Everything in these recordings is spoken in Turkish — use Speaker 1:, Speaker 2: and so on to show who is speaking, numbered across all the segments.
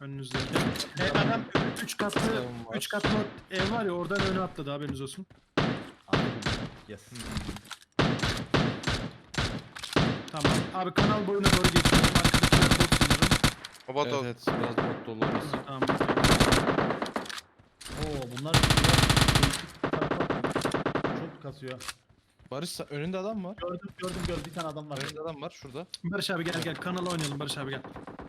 Speaker 1: Önünüzde. E, adam 3 katlı
Speaker 2: Tamam, var.
Speaker 1: 3 katlı ev var ya oradan öne atladı haberiniz olsun.
Speaker 3: Yes.
Speaker 1: Tamam. Abi kanal boyuna doğru geçiyorum. Arkadakiler bot sanırım.
Speaker 4: O bot
Speaker 2: Evet, evet biraz bot dolu orası.
Speaker 1: Tamam.
Speaker 3: Oo bunlar tarafa atıyor. çok kasıyor.
Speaker 2: Barış sen- önünde adam var.
Speaker 3: Gördüm gördüm gördüm bir tane adam var.
Speaker 2: Önünde adam var şurada.
Speaker 1: Barış abi gel gel kanala oynayalım Barış abi gel.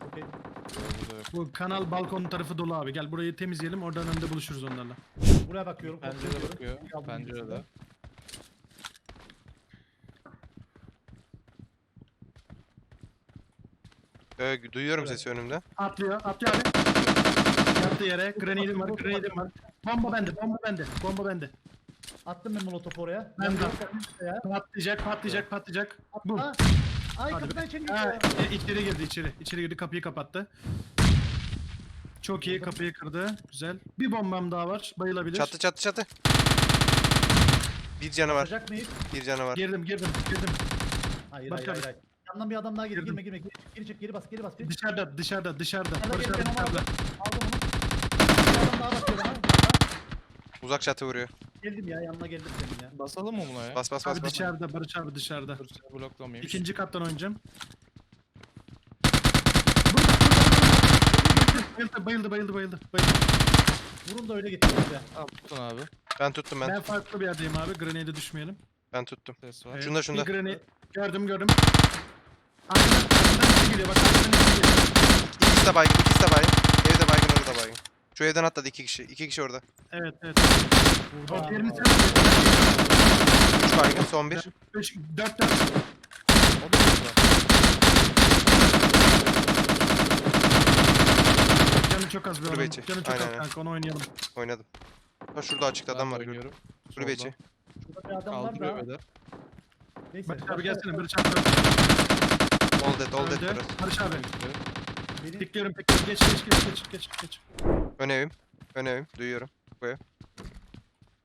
Speaker 3: Okey.
Speaker 2: Burada yok.
Speaker 1: Bu kanal balkon tarafı dolu abi. Gel burayı temizleyelim oradan önde buluşuruz onlarla.
Speaker 3: Buraya bakıyorum. kontrol ediyorum.
Speaker 2: bakıyor.
Speaker 3: Bir aldım
Speaker 2: Pencerede.
Speaker 4: Ee, duyuyorum
Speaker 3: Evet.
Speaker 4: sesi önümde.
Speaker 1: Atlıyor atlıyor abi. Yattı yere. Grenade'im var grenade'im var. Bomba bende bomba bende. Bomba bende.
Speaker 3: Attım ben molotofu oraya.
Speaker 1: Ben de.
Speaker 3: Ya.
Speaker 1: Patlayacak patlayacak patlayacak. Bu.
Speaker 3: Ay
Speaker 1: Hadi
Speaker 3: kapıdan içeri
Speaker 1: Ha,
Speaker 3: gidiyor.
Speaker 1: e, içeri girdi içeri. İçeri girdi kapıyı kapattı. Çok iyi kapıyı kırdı. Güzel. Bir bombam daha var. Bayılabilir.
Speaker 4: Çatı çatı çatı. Bir canı var.
Speaker 3: Atacak mıyız?
Speaker 4: Bir canı var.
Speaker 1: Girdim girdim girdim.
Speaker 3: Hayır
Speaker 1: Başka
Speaker 3: hayır
Speaker 1: bir-
Speaker 3: hayır. Yandan bir adam daha gir.
Speaker 1: Girdim.
Speaker 3: Girme girme. Geri, geri çek geri bas geri bas. Bir.
Speaker 1: Dışarıda dışarıda dışarıda.
Speaker 3: Dışarıda ben onu
Speaker 1: dışarıda.
Speaker 3: Aldım onu. Bir adam daha bakıyor bana.
Speaker 4: Uzak çatı vuruyor.
Speaker 3: Geldim ya yanına geldim senin ya.
Speaker 2: Basalım mı buna ya?
Speaker 4: Bas bas bas
Speaker 1: Abi
Speaker 4: bas.
Speaker 1: dışarıda Barış abi dışarıda.
Speaker 2: Dur seni bloklamayayım.
Speaker 1: İkinci kattan oynayacağım. Bayıldı bayıldı bayıldı bayıldı. bayıldı.
Speaker 3: Vurun da öyle getirin bize.
Speaker 2: Al tutun abi.
Speaker 4: Ben tuttum ben.
Speaker 1: Ben farklı bir yerdeyim abi. Grenade'e düşmeyelim.
Speaker 4: Ben tuttum.
Speaker 2: Ses var.
Speaker 1: Evet,
Speaker 4: Şunda, şunda.
Speaker 1: Bir grenade. Gördüm gördüm. Arkadan, arkadan biri geliyor bak arkadan biri geliyor.
Speaker 4: İkisi de baygın, ikisi de baygın. Evde baygın, orada baygın. Şu evden atladı iki kişi. iki kişi orada.
Speaker 1: Evet evet.
Speaker 3: Burada.
Speaker 1: O diğerini sen
Speaker 4: Üç baygın, son bir.
Speaker 1: 5 4 4
Speaker 2: O da burada.
Speaker 1: canı çok az bir adam.
Speaker 4: içi.
Speaker 1: Canı çok
Speaker 4: Aynen,
Speaker 1: az
Speaker 4: aynen.
Speaker 1: kanka onu oynayalım.
Speaker 4: Oynadım. Ha şurada açıkta adam var.
Speaker 2: oynuyorum.
Speaker 4: Kulübe
Speaker 2: Solda.
Speaker 4: içi.
Speaker 3: Şurada bir adam var
Speaker 2: Kaldırıyor
Speaker 3: da.
Speaker 2: beyler.
Speaker 3: Neyse.
Speaker 1: Barış abi gelsene Barış abi.
Speaker 4: All dead, all dead burası.
Speaker 1: Barış abi.
Speaker 3: Benim-
Speaker 1: Pikliyorum pikliyorum. Geç geç geç geç geç geç.
Speaker 4: Ön evim. Ön evim. Duyuyorum. Bu ev.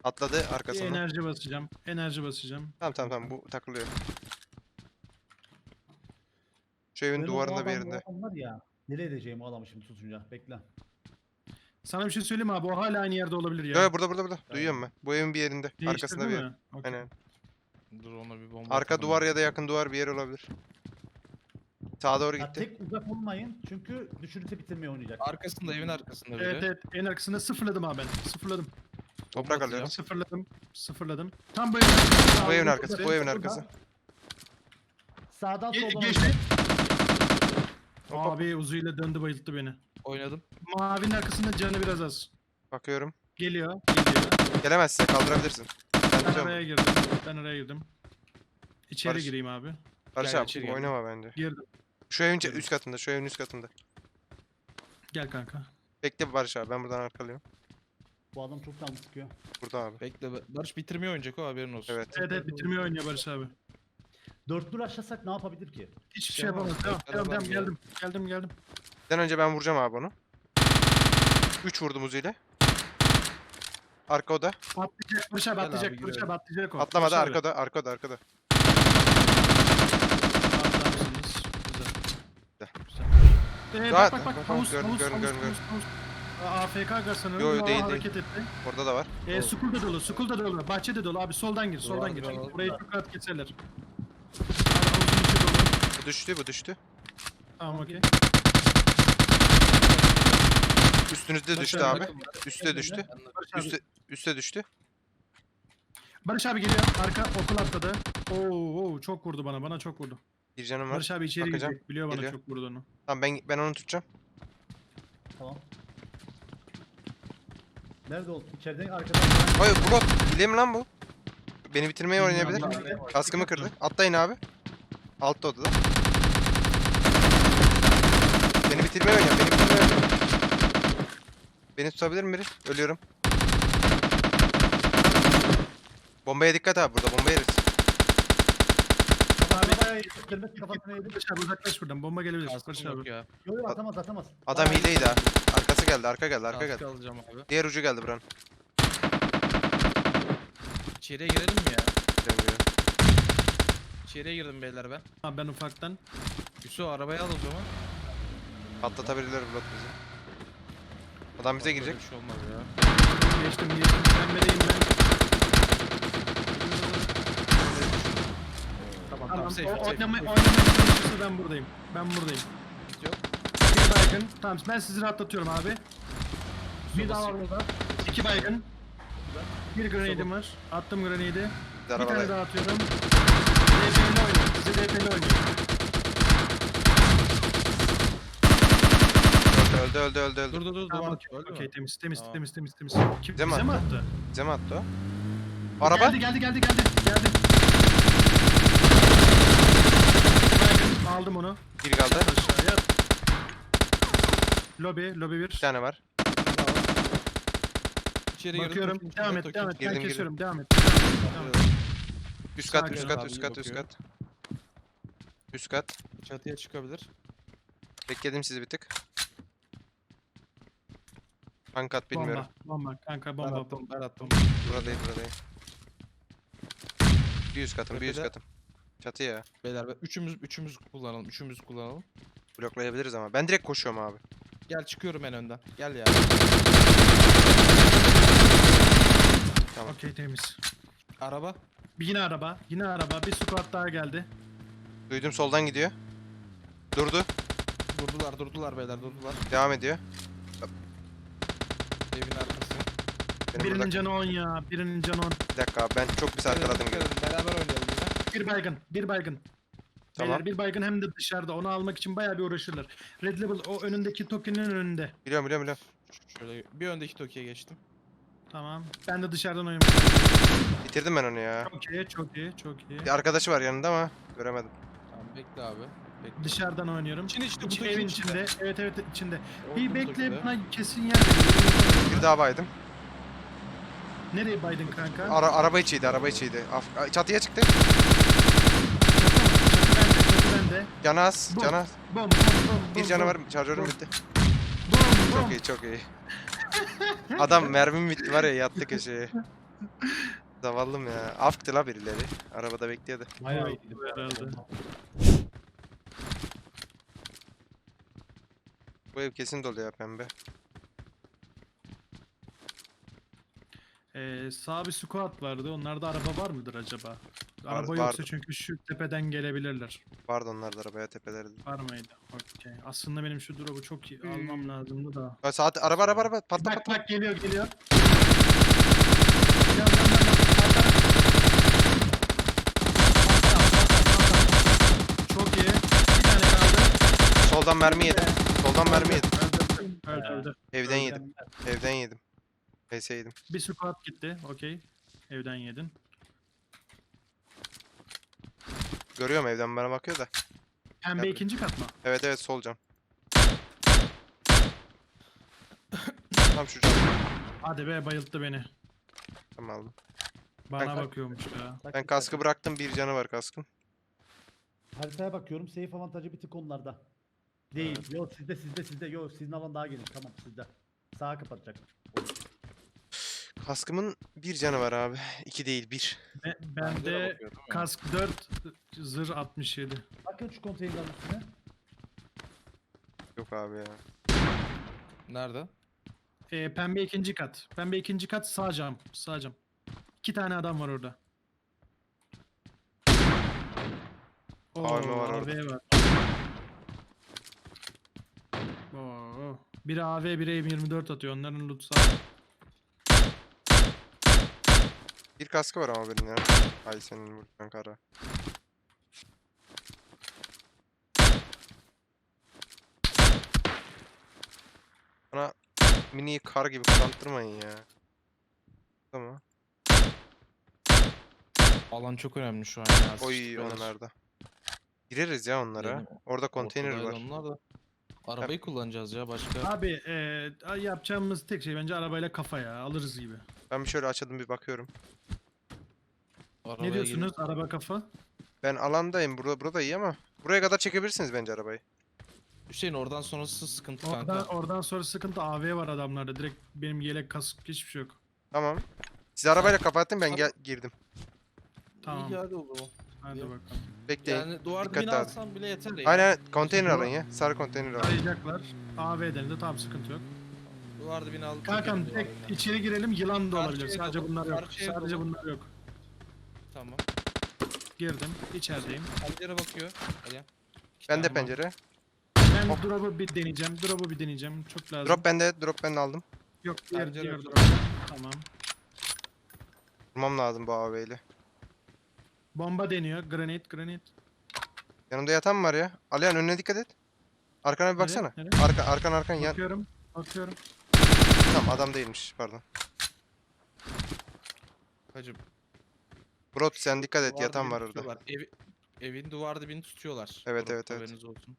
Speaker 4: Atladı
Speaker 1: Bir
Speaker 4: arkasından.
Speaker 1: enerji basacağım. Enerji basacağım.
Speaker 4: Tamam tamam tamam bu takılıyor. Şu evin
Speaker 3: Ben o
Speaker 4: duvarında bir yerinde.
Speaker 3: adam var ya. Nereye edeceğim o adamı şimdi tutunca. Bekle.
Speaker 1: Sana bir şey söyleyeyim mi abi? O hala aynı yerde olabilir ya.
Speaker 4: Yo, yo, burada burada burada. Duyuyorum ben. Bu evin bir yerinde.
Speaker 1: Değiştirdin
Speaker 4: Arkasında bir yer.
Speaker 1: mi? Okey.
Speaker 4: Aynen.
Speaker 2: Dur ona bir bomba
Speaker 4: Arka
Speaker 2: atalım.
Speaker 4: duvar ya da yakın duvar bir yer olabilir. Sağa doğru
Speaker 3: Ya
Speaker 4: gitti.
Speaker 3: tek uzak olmayın çünkü düşürürse bitirmeye oynayacak.
Speaker 2: Arkasında evin arkasında biri.
Speaker 1: Evet evet en arkasında sıfırladım abi ben. Sıfırladım.
Speaker 4: Toprak alıyorum.
Speaker 1: Sıfırladım. Sıfırladım. Tam bu evin arkası.
Speaker 4: Bu evin arkası, bu evin arkası.
Speaker 3: Sağdan
Speaker 1: Ge-
Speaker 3: soldan
Speaker 1: geçti.
Speaker 3: oynayın.
Speaker 4: Hop, hop.
Speaker 1: Abi uzuyla döndü bayılttı beni.
Speaker 2: Oynadım.
Speaker 1: Mavinin arkasında canı biraz az.
Speaker 4: Bakıyorum.
Speaker 1: Geliyor. Geliyor.
Speaker 4: Gelemezse kaldırabilirsin. Ben
Speaker 1: Ben
Speaker 4: tutuyorum.
Speaker 1: araya girdim. Ben araya girdim. İçeri
Speaker 4: Barış.
Speaker 1: gireyim abi.
Speaker 4: Barış
Speaker 2: Gel,
Speaker 4: abi
Speaker 2: içeri gel.
Speaker 4: oynama bence.
Speaker 1: Girdim.
Speaker 4: Şu evin üst katında, şu evin üst katında.
Speaker 1: Gel kanka.
Speaker 4: Bekle Barış abi ben buradan arkalıyorum.
Speaker 3: Bu adam çok can sıkıyor.
Speaker 4: Burada abi.
Speaker 2: Bekle. be- Barış bitirmeye oynayacak o haberin olsun.
Speaker 4: Evet.
Speaker 1: Evet evet bitirmeyi oynuyor Barış abi.
Speaker 3: Dörtlü aşasak ne yapabilir ki?
Speaker 1: Hiçbir
Speaker 2: Şey
Speaker 1: yapamaz. Devam devam geldim. Geldim geldim.
Speaker 4: Den önce ben vuracağım abi onu. 3 vurdum Uzi ile. Arka oda.
Speaker 1: Atlayacak Barış abi
Speaker 2: Gel
Speaker 1: atlayacak. Barış
Speaker 2: girelim.
Speaker 1: abi atlayacak o.
Speaker 4: Atlamadı
Speaker 1: abi.
Speaker 4: arkada, arkada, arkada.
Speaker 1: Atlamışsınız. Güzel.
Speaker 4: Güzel.
Speaker 1: Güzel. Ee,
Speaker 4: Daha-
Speaker 1: bak bak bak. Havuz,
Speaker 4: gördüm,
Speaker 1: havuz,
Speaker 4: gördüm,
Speaker 1: havuz,
Speaker 4: gördüm,
Speaker 1: havuz, havuz. Aa, AFK ga sanırım.
Speaker 4: Yo, yo,
Speaker 1: Aa,
Speaker 4: değil,
Speaker 1: hareket etti.
Speaker 4: Orada da var.
Speaker 1: Ee, school da dolu, school da dolu, bahçe de dolu. Abi soldan gir, soldan gir.
Speaker 2: alalım.
Speaker 1: Burayı çok rahat keserler. Abi havuzun içi dolu.
Speaker 4: Bu düştü, bu düştü.
Speaker 1: Tamam okey.
Speaker 4: Üstünüzde düştü abi.
Speaker 2: Barış,
Speaker 4: Üste düştü.
Speaker 1: Barış abi,
Speaker 4: Üste, üste düştü.
Speaker 1: Barış abi geliyor. Arka okul atladı. Oo, oo, çok vurdu bana, bana çok vurdu.
Speaker 4: Bir canım var.
Speaker 1: Barış abi içeri
Speaker 4: Bakacağım.
Speaker 1: girecek. Biliyor bana
Speaker 4: Geliyor.
Speaker 1: çok vurduğunu.
Speaker 4: Tamam ben ben onu tutacağım.
Speaker 3: Tamam. Nerede oldu? İçeriden arkadan.
Speaker 4: Oy bu bot. Hile mi lan bu? Beni bitirmeye
Speaker 1: Bilmiyorum
Speaker 4: oynayabilir.
Speaker 1: abi.
Speaker 4: Kaskımı kırdı. Atlayın abi. Altta odada. Beni bitirmeye oynuyor. Beni bitirmeye oynuyor. Beni tutabilir mi biri? Ölüyorum. Bombaya dikkat abi burada bomba yeriz.
Speaker 3: Arabaya gelmek kafasına yedi.
Speaker 1: Barış abi uzaklaş buradan. Bomba gelebilir. Barış
Speaker 2: Kaskım
Speaker 1: abi.
Speaker 2: yok ya.
Speaker 3: Yok yok atamaz atamaz.
Speaker 4: Adam hileydi ha. Arkası geldi arka geldi arka
Speaker 2: Kaskı
Speaker 4: geldi.
Speaker 2: alacağım abi.
Speaker 4: Diğer ucu geldi buranın.
Speaker 2: İçeriye girelim mi ya?
Speaker 4: Dönüyor.
Speaker 2: İçeriye girdim beyler ben.
Speaker 1: Abi ben ufaktan.
Speaker 2: Yusuf arabayı al o zaman.
Speaker 4: Patlatabilirler blok bizi. Adam bize
Speaker 2: Bak,
Speaker 4: girecek.
Speaker 2: böyle Bir şey olmaz ya.
Speaker 1: Geçtim geçtim. Pembedeyim ben.
Speaker 2: Tamam
Speaker 1: Tamam.
Speaker 2: safe
Speaker 1: o,
Speaker 2: safe.
Speaker 1: oynama,
Speaker 2: safe.
Speaker 1: oynamaya çalışırsa ben buradayım. Ben buradayım.
Speaker 2: Yok.
Speaker 1: Bir baygın. Tamam ben sizi rahatlatıyorum abi.
Speaker 3: Bir daha var burada.
Speaker 1: İki baygın. Bir grenade'im var. Attım grenade'i.
Speaker 4: Bir
Speaker 1: tane daha atıyorum. DP'li oynuyor. Bizi DP'li oynuyor.
Speaker 4: Öldü öldü öldü öldü.
Speaker 2: Dur dur dur
Speaker 1: Tamam
Speaker 2: duvar
Speaker 1: okey.
Speaker 2: öldü
Speaker 1: Okey
Speaker 2: mü?
Speaker 1: temiz temiz
Speaker 2: Tamam.
Speaker 1: temiz temiz temiz. Kim,
Speaker 4: Bize mi
Speaker 1: bize mi
Speaker 4: attı?
Speaker 1: attı?
Speaker 4: Bize mi attı o? Araba.
Speaker 1: Geldi geldi geldi geldi. Geldi. Baygın. Aldım onu.
Speaker 4: Bir kaldı.
Speaker 1: Aşağıya. Lobi, lobi bir.
Speaker 4: Bir tane var.
Speaker 2: İçeri girdim.
Speaker 1: Bakıyorum. Devam et, devam et.
Speaker 4: Girdim,
Speaker 1: Ben
Speaker 4: girdim.
Speaker 1: kesiyorum. Devam et. Devam et.
Speaker 4: Üst kat
Speaker 1: Sakin
Speaker 4: üst kat
Speaker 2: abi,
Speaker 4: üst
Speaker 2: iyi
Speaker 4: kat üst
Speaker 2: bakıyor.
Speaker 4: kat. Üst kat.
Speaker 2: Çatıya çıkabilir.
Speaker 4: Bekledim sizi bir tık. Hangi kat bilmiyorum.
Speaker 1: Bomba, bomba. Kanka
Speaker 2: Ben
Speaker 1: bomba.
Speaker 2: attım ben attım.
Speaker 4: Burada değil burada değil. Bir üst katım bir üst
Speaker 2: Tepede.
Speaker 4: katım. Çatı ya.
Speaker 2: Beyler ben üçümüz üçümüz kullanalım. Üçümüz kullanalım.
Speaker 4: Bloklayabiliriz ama. Ben direkt koşuyorum abi.
Speaker 2: Gel çıkıyorum en önden. Gel ya.
Speaker 1: Okey temiz.
Speaker 2: Araba.
Speaker 1: Bir yine araba. Yine araba. Bir squad daha geldi.
Speaker 4: Duydum soldan gidiyor. Durdu.
Speaker 2: Durdular durdular beyler durdular.
Speaker 4: Devam ediyor.
Speaker 2: Evin arkası.
Speaker 4: Benim
Speaker 1: Birinin
Speaker 4: burada...
Speaker 1: canı 10 ya. Birinin canı 10.
Speaker 4: Bir dakika abi ben çok bir saat gibi.
Speaker 2: Beraber oynayalım.
Speaker 1: Bir baygın. Bir baygın.
Speaker 4: Tamam.
Speaker 1: Beyler, bir baygın hem de dışarıda. Onu almak için bayağı bir uğraşırlar. Red Level o önündeki tokenin önünde.
Speaker 4: Biliyorum biliyorum biliyorum.
Speaker 2: Şöyle bir öndeki Toki'ye geçtim.
Speaker 1: Tamam. Ben de dışarıdan oynuyorum.
Speaker 4: Bitirdim ben onu ya.
Speaker 1: Çok iyi, çok iyi, çok iyi.
Speaker 4: Bir arkadaşı var yanında ama göremedim.
Speaker 2: Tamam bekle abi. Bekle.
Speaker 1: Dışarıdan oynuyorum.
Speaker 2: İçin içti bu
Speaker 1: İç,
Speaker 2: Toki'nin
Speaker 1: evin
Speaker 2: içinde.
Speaker 1: içinde. Evet evet içinde.
Speaker 2: Oldu
Speaker 1: Bir bekle buna kesin yer.
Speaker 4: Bir daha baydım.
Speaker 1: Nereye Biden kanka?
Speaker 4: Ara araba içiydi araba içiydi. Af- Çatıya çıktı.
Speaker 1: Çatı mı? Çatı bende, çatı bende.
Speaker 4: Canı az.
Speaker 1: Bu.
Speaker 4: Canı az.
Speaker 1: Bom bom bom.
Speaker 4: Bir canı var. Şarjörüm bitti. Çok iyi çok iyi. Adam mermim bitti var ya yattı köşeye. Zavallım ya. Afktı la birileri. Arabada bekliyordu.
Speaker 3: Bayağı iyiydi.
Speaker 1: herhalde.
Speaker 4: Bu ev kesin dolu ya pembe.
Speaker 1: Ee, sağ bir squad vardı. Onlarda araba var mıdır acaba? Araba
Speaker 4: Var-
Speaker 1: yoksa
Speaker 4: vardı.
Speaker 1: çünkü şu tepeden gelebilirler.
Speaker 4: Vardı onlar da arabaya tepelerdi.
Speaker 1: Var mıydı? Okey. Aslında benim şu drop'u çok iyi almam lazımdı da.
Speaker 4: Ha, saat araba araba araba patla
Speaker 1: Bak
Speaker 4: patla.
Speaker 1: bak geliyor geliyor. Çok iyi. Bir tane kaldı.
Speaker 4: Soldan mermi yedim. Soldan mermi yedim.
Speaker 1: Öldü öldü.
Speaker 4: Evden yedim. Evden yedim. PS yedim.
Speaker 1: Bir squad gitti. Okey. Evden yedin.
Speaker 4: Görüyorum evden bana bakıyor da.
Speaker 1: Pembe
Speaker 4: Tabii.
Speaker 1: ikinci kat mı?
Speaker 4: Evet evet sol cam. Tam şu cam.
Speaker 1: Hadi be bayılttı beni.
Speaker 4: Tamam aldım.
Speaker 1: Bana
Speaker 4: Ben-
Speaker 1: bakıyormuş ya.
Speaker 4: Ben kaskı bıraktım bir canı var kaskın.
Speaker 3: Haritaya bakıyorum. Safe avantajı bir tık onlarda. Değil. Yok sizde sizde sizde. Yok sizin alan daha geniş. Tamam sizde. Sağa kapatacak.
Speaker 4: Kaskımın bir canı var abi. İki değil bir.
Speaker 1: Be-
Speaker 2: Bende
Speaker 1: bende
Speaker 2: bakıyor, değil mi?
Speaker 1: kask 4, zırh 67.
Speaker 3: Bakın şu konteynerin üstüne.
Speaker 4: Yok abi ya.
Speaker 2: Nerede?
Speaker 1: Ee, pembe ikinci kat. Pembe ikinci kat sağ cam. Sağ cam. İki tane adam var orada.
Speaker 4: AVM var
Speaker 1: AV
Speaker 4: orada.
Speaker 1: var. Oo. Biri AV, biri M24 atıyor. Onların loot sağ.
Speaker 4: Bir kaskı var ama benim ya. Ay senin buradan kara. Bana mini kar gibi kullandırmayın ya. Tamam.
Speaker 2: Alan çok önemli şu an ya.
Speaker 4: Oy
Speaker 2: beyler.
Speaker 4: onlarda. Gireriz ya onlara. Orada konteyner var.
Speaker 2: Onlar da. Arabayı kullanacağız ya başka.
Speaker 1: Abi ee, yapacağımız tek şey bence arabayla kafa ya. Alırız gibi.
Speaker 4: Ben bir şöyle açıldım bir bakıyorum.
Speaker 2: Arabaya
Speaker 1: Ne diyorsunuz
Speaker 2: gelin.
Speaker 1: araba kafa?
Speaker 4: Ben alandayım. Burada, burada iyi ama. Buraya kadar çekebilirsiniz bence arabayı.
Speaker 2: Hüseyin oradan sonrası sıkıntı
Speaker 1: Oradan,
Speaker 2: kanka.
Speaker 1: oradan sonra sıkıntı AV var adamlarda. Direkt benim yelek kask hiçbir şey yok.
Speaker 4: Tamam. Siz arabayla kapattın ben gel girdim.
Speaker 1: Tamam.
Speaker 2: İyi hadi o zaman.
Speaker 1: Hadi bakalım.
Speaker 4: Bekleyin.
Speaker 2: Yani duvar
Speaker 4: Dikkat
Speaker 2: dibine alsam bile yeter ya.
Speaker 4: Aynen konteyner alın ya. Sarı konteyner alın.
Speaker 1: Arayacaklar. AV'den de tamam sıkıntı yok.
Speaker 2: Duvar dibine al.
Speaker 1: Kankam tek içeri girelim yılan da olabilir.
Speaker 2: ev
Speaker 1: Sadece bunlar yok.
Speaker 2: karşı ev
Speaker 1: Sadece bunlar yok.
Speaker 2: Tamam.
Speaker 1: Girdim. içerideyim.
Speaker 2: Pencere bakıyor. Hadi. İki
Speaker 4: Ben de
Speaker 2: tane var.
Speaker 4: pencere.
Speaker 1: Ben
Speaker 4: Hop.
Speaker 1: drop'u bir deneyeceğim. Drop'u bir deneyeceğim. Çok lazım.
Speaker 4: Drop bende. Drop ben aldım.
Speaker 1: Yok diğer,
Speaker 2: Pencere
Speaker 1: diğer
Speaker 2: yok.
Speaker 1: drop. Tamam.
Speaker 4: Vurmam lazım bu AV ile.
Speaker 1: Bomba deniyor. Granate, granate.
Speaker 4: Yanımda yatan var ya. Alihan önüne dikkat et. Arkana bir
Speaker 1: Nereye?
Speaker 4: baksana.
Speaker 1: Nereye?
Speaker 4: Arka, arkan arkan yan.
Speaker 1: Bakıyorum. Bakıyorum.
Speaker 4: Tamam adam değilmiş pardon.
Speaker 2: Hacım.
Speaker 4: Bro sen dikkat et
Speaker 2: duvar
Speaker 4: yatan
Speaker 2: dibini
Speaker 4: var orada.
Speaker 2: tutuyorlar. Evi, evin duvar dibini tutuyorlar.
Speaker 4: Evet,
Speaker 2: Bro,
Speaker 4: evet, evet.
Speaker 2: haberiniz olsun.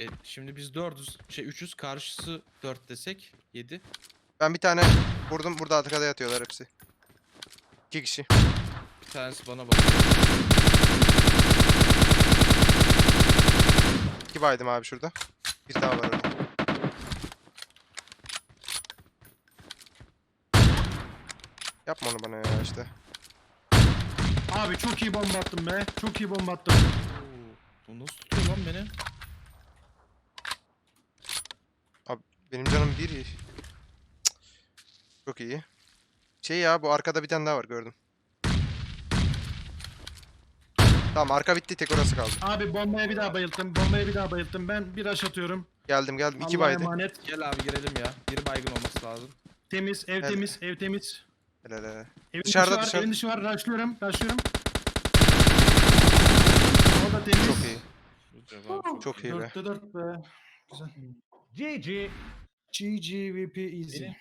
Speaker 2: E, şimdi biz dördüz, şey üçüz karşısı dört desek yedi.
Speaker 4: Ben bir tane vurdum. Burada arkada yatıyorlar hepsi. İki kişi.
Speaker 2: Bir tanesi bana bakıyor.
Speaker 4: İki baydım abi şurada. Bir daha var orada. Yapma onu bana ya işte.
Speaker 1: Abi çok iyi bomba attım be. Çok iyi bomba attım.
Speaker 2: Oo, bu nasıl tutuyor lan beni?
Speaker 4: Benim canım bir. Cık. Çok iyi. Şey ya bu arkada bir tane daha var gördüm. Tamam arka bitti tek orası kaldı.
Speaker 1: Abi bombaya bir daha bayılttım. Bombaya bir daha bayılttım. Ben bir rush atıyorum.
Speaker 4: Geldim geldim. iki
Speaker 1: Allah'a
Speaker 4: baydı.
Speaker 1: emanet.
Speaker 2: Gel abi girelim ya. Biri baygın olması lazım.
Speaker 1: Temiz, ev
Speaker 4: Evet.
Speaker 1: temiz, ev temiz.
Speaker 4: Helal helal.
Speaker 1: Evin
Speaker 4: Dışarıda,
Speaker 1: dışı var,
Speaker 4: dışarı-
Speaker 1: evin dışı var. Rushlıyorum, rushlıyorum. O da temiz.
Speaker 4: Çok iyi.
Speaker 2: Güzel abi.
Speaker 4: Çok iyi be.
Speaker 1: Dörtte dört be. Güzel.
Speaker 3: GG.
Speaker 1: GG VP easy.
Speaker 2: Benim-